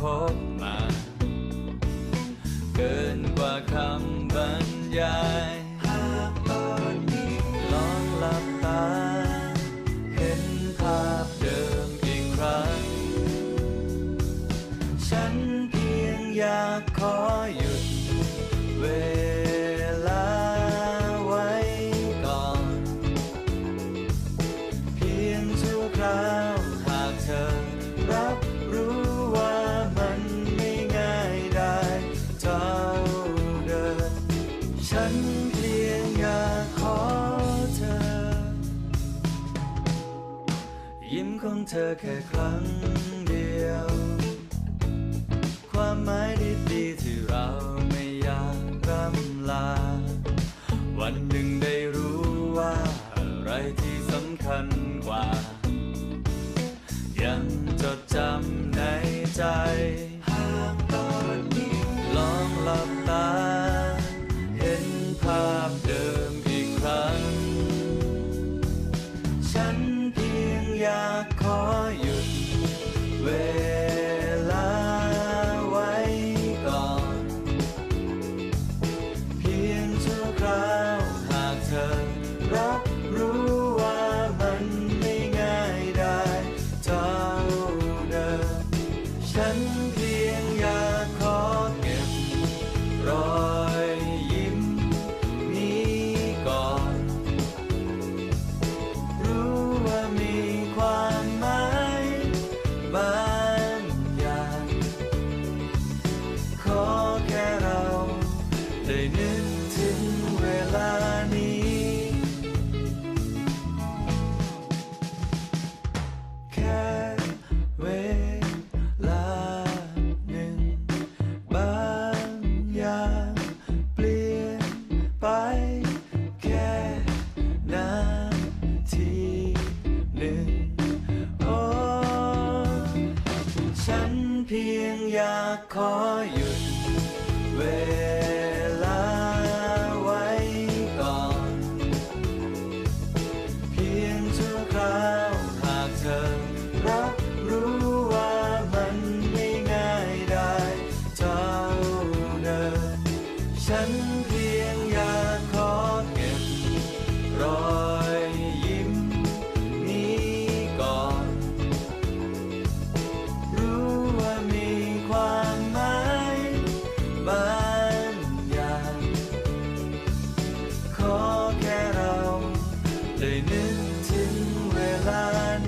พบมา เกินกว่าคำบรรยายหากตอนนี้ลองหลับตา เห็นภาพเดิมอีกครั้ง ฉันเพียงอยากขออยู่ ของเธอแค่ครั้งเดียว ความหมายดีๆที่เราไม่อยากร่ำลา วันหนึ่งได้รู้ว่าอะไรที่สำคัญกว่า ยังจดจำในใจ หากตอนนี้ลองหลับ อยากขอหยุดเวลาไว้ก่อน เพียงชั่วคราวหากเธอรับ ฉั